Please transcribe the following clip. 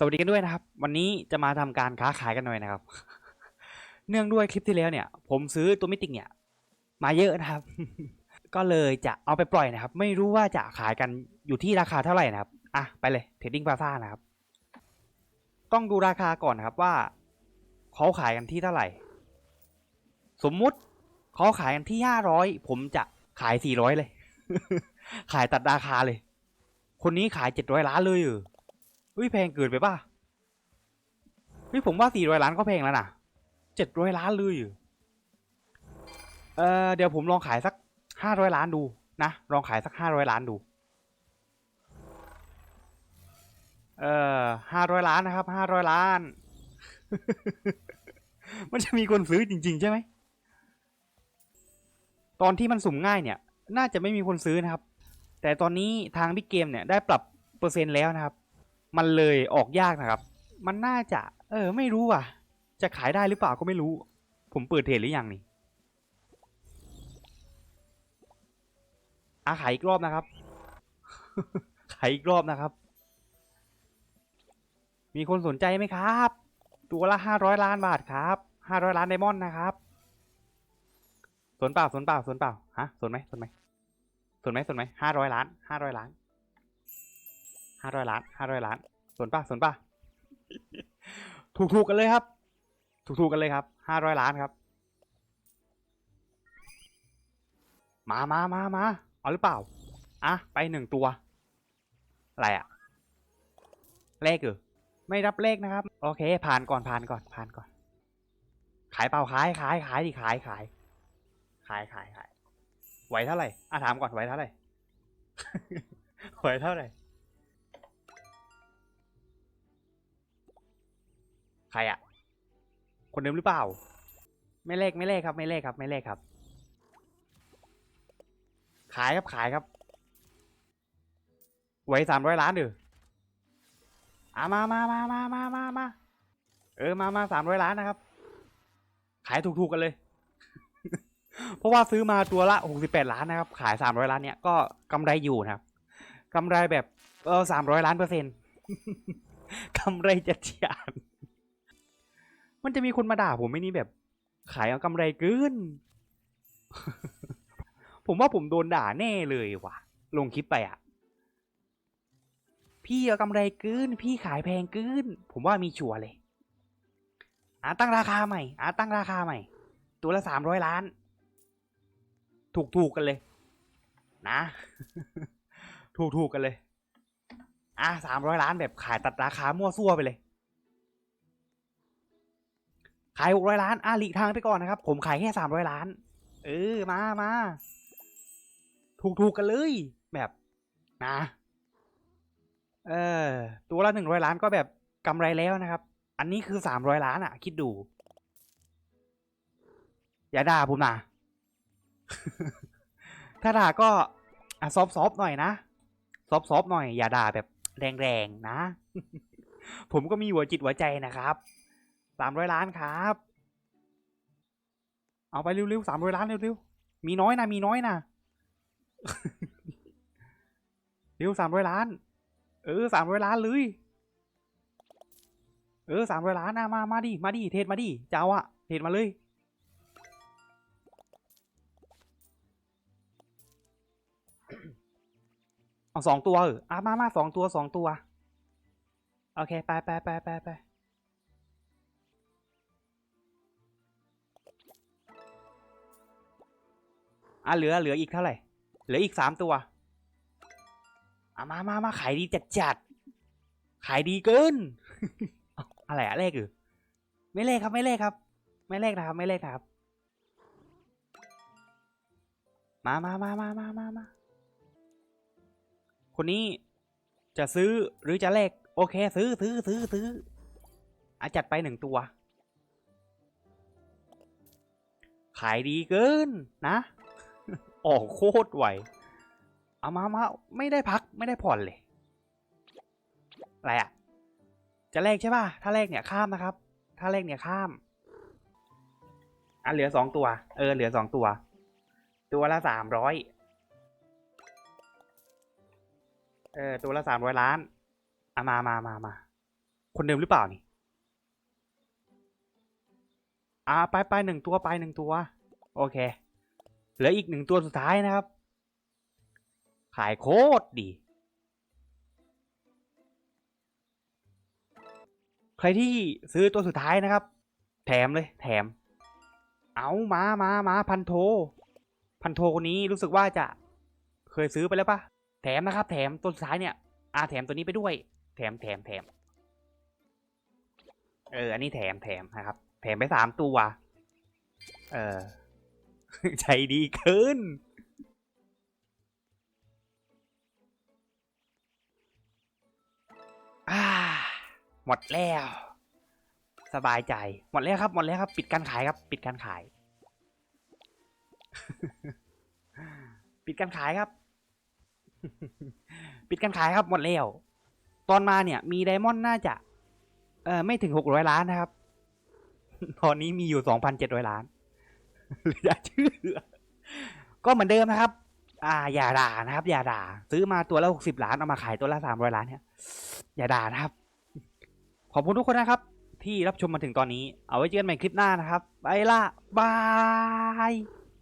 สวัสดีกันด้วยนะครับ วันนี้จะมาทำการค้าขายกันหน่อยนะครับ เนื่องด้วยคลิปที่แล้วเนี่ย ผมซื้อตัวมิติกเนี่ย มาเยอะนะครับ ก็เลยจะเอาไปปล่อยนะครับ ไม่รู้ว่าจะขายกันอยู่ที่ราคาเท่าไหร่นะครับอะไปเลยเทรดดิ้งพาซ่านะครับ ต้องดูราคาก่อนนะครับว่าเขาขายกันที่เท่าไหร่ สมมุติเขาขายกันที่ห้าร้อยผมจะขายสี่ร้อยเลย ขายตัดราคาเลย คนนี้ขายเจ็ดร้อยล้านเลยเหรอ ฮ้ยแพงเกินไปป่ะเฮ้ยผมว่าสี่ร้อยล้านก็แพงแล้วนะเจ็ดร้อยล้านเลยเอเออเดี๋ยวผมลองขายสักห้าร้อยล้านดูนะลองขายสักห้าร้อยล้านดู เออห้าร้อยล้านนะครับห้าร้อยล้าน มันจะมีคนซื้อจริง ๆ ใช่ไหมตอนที่มันสุ่มง่ายเนี่ย น่าจะไม่มีคนซื้อนะครับ แต่ตอนนี้ทางบิ๊กเกมเนี่ยได้ปรับเปอร์เซ็นต์แล้วนะครับ มันเลยออกยากนะครับ มันน่าจะ เออ ไม่รู้อะ จะขายได้หรือเปล่าก็ไม่รู้ ผมเปิดเทรดหรือยังนี่อาขายอีกรอบนะครับ ขายอีกรอบนะครับ มีคนสนใจไหมครับ ตัวละห้าร้อยล้านบาทครับห้าร้อยล้านไดมอนด์นะครับ สนเปล่าสนเปล่าสนเปล่าฮะสนไหมสนไหมสนไหมสนไหมห้าร้อยล้านห้าร้อยล้าน ห้าร้อยล้านห้าร้อยล้านสนป่ะสนป่ะถูกถูกกันเลยครับ ถูกถูกกันเลยครับห้าร้อยล้านครับ มามามามาเอาหรือเปล่าอะไปหนึ่งตัว อะไรอะเลขเหรอไม่รับเลขนะครับ โอเค ผ่านก่อนผ่านก่อนผ่านก่อน ขายเปล่าขายขายขายดิขายขายขายขายขายไหวเท่าไหร่อะถามก่อนไหวเท่าไหร่ไหวเท่าไหร่ ใครอะคนเดิมหรือเปล่า ไม่เลขไม่เลขครับ ไม่เลขครับ ไม่เลขครับ ขายครับขายครับไว้สามร้อยล้านเดืออะมามามามามามามาเออมามาสามร้อยล้านนะครับ ขายถูกๆกันเลย เพราะว่าซื้อมาตัวละหกสิบแปดล้านนะครับ ขายสามร้อยล้านเนี่ยก็กำไรอยู่นะครับกำไรแบบเออสามร้อยล้านเปอร์เซ็นต์กำไรจัดจาน มันจะมีคนมาด่าผมไม่นี่แบบ ขายเอากำไรเกิน ผมว่าผมโดนด่าแน่เลยว่ะ ลงคลิปไปอะ พี่เอากำไรเกิน พี่ขายแพงเกิน ผมว่ามีชัวร์เลยอะตั้งราคาใหม่อะตั้งราคาใหม่ ตัวละสามร้อยล้าน ถูกถูกกันเลย นะ ถูกถูกกันเลย อะสามร้อยล้านแบบขายตัดราคามั่วซั่วไปเลย ขายหกร้อยล้านอะหลีทางไปก่อนนะครับ ผมขายแค่สามร้อยล้าน เออมามาถูกถูกกันเลย แบบนะเออตัวละหนึ่งร้อยล้านก็แบบกำไรแล้วนะครับ อันนี้คือสามร้อยล้านอะคิดดู อย่าด่าผมนะถ้าด่าก็อะซอฟซอฟหน่อยนะซอฟซอฟหน่อย อย่าด่าแบบแรงๆนะ ผมก็มีหัวจิตหัวใจนะครับ สามร้อยล้านครับ เอาไปเร็วๆสามร้อยล้านเร็วๆ มีน้อยนะมีน้อยนะเร็วสามร้อยล้าน เออสามร้อยล้านเลยเออสามร้อยล้านนะมามาดิมาดิเทรดมาดิเจะเอาอะเทรดมาเลยเอาสองตัวเอออะมามาสองตัวสองตัว โอเค ไปไปไปไปไป อะเหลือเหลืออีกเท่าไหร่ เหลืออีกสามตัวอะมามามาขายดีจัดจัดขายดีเกิน อะไรอะเลขหรือไม่เลขครับไม่เลขครับ ไม่เลขนะครับไม่เลขนะครับ มามามามามามามาคนนี้จะซื้อหรือจะเลขโอเค ซื้อซื้อซื้อซื้ออาจัดไปหนึ่งตัว ขายดีเกินนะ ออกโคตรไวเอามามาไม่ได้พักไม่ได้ผ่อนเลย อะไรอะจะเลขใช่ป่ะ ถ้าเลขเนี่ยข้ามนะครับ ถ้าเลขเนี่ยข้าม อะเหลือสองตัว เออเหลือสองตัว ตัวละสามร้อย เออตัวละสามร้อยล้านอะมามามามา คนเดิมหรือเปล่านี่อ่าไปไปหนึ่งตัวไปหนึ่งตัว โอเค เหลืออีกหนึ่งตัวสุดท้ายนะครับ ขายโคตรดีใครที่ซื้อตัวสุดท้ายนะครับ แถมเลย แถม เอามามามาพันโท พันโทคนนี้รู้สึกว่าจะเคยซื้อไปแล้วปะแถมนะครับ แถมตัวสุดท้ายเนี่ยอาแถมตัวนี้ไปด้วย แถมแถมแถมเออ อันนี้แถมแถมนะครับ แถมไปสามตัว เออ ใจดีขึ้นอ่าหมดแล้ว สบายใจ หมดแล้วครับ หมดแล้วครับ ปิดการขายครับ ปิดการขาย ปิดการขายครับ ปิดการขายครับ หมดแล้ว ตอนมาเนี่ย มีไดมอนด์น่าจะ เออไม่ถึงหกร้อยล้านนะครับ ตอนนี้มีอยู่สองพันเจ็ดร้อยล้าน หลือเชื่อ ก็เหมือนเดิมนะครับ อ่า อย่าด่านะครับ อย่าด่า ซื้อมาตัวละหกสิบล้านเอามาขายตัวละสามร้อยล้านเนี่ยอย่าด่านะครับ ขอบคุณทุกคนนะครับ ที่รับชมมาถึงตอนนี้ เอาไว้เจอกันใหม่คลิปหน้านะครับ ไปละบาย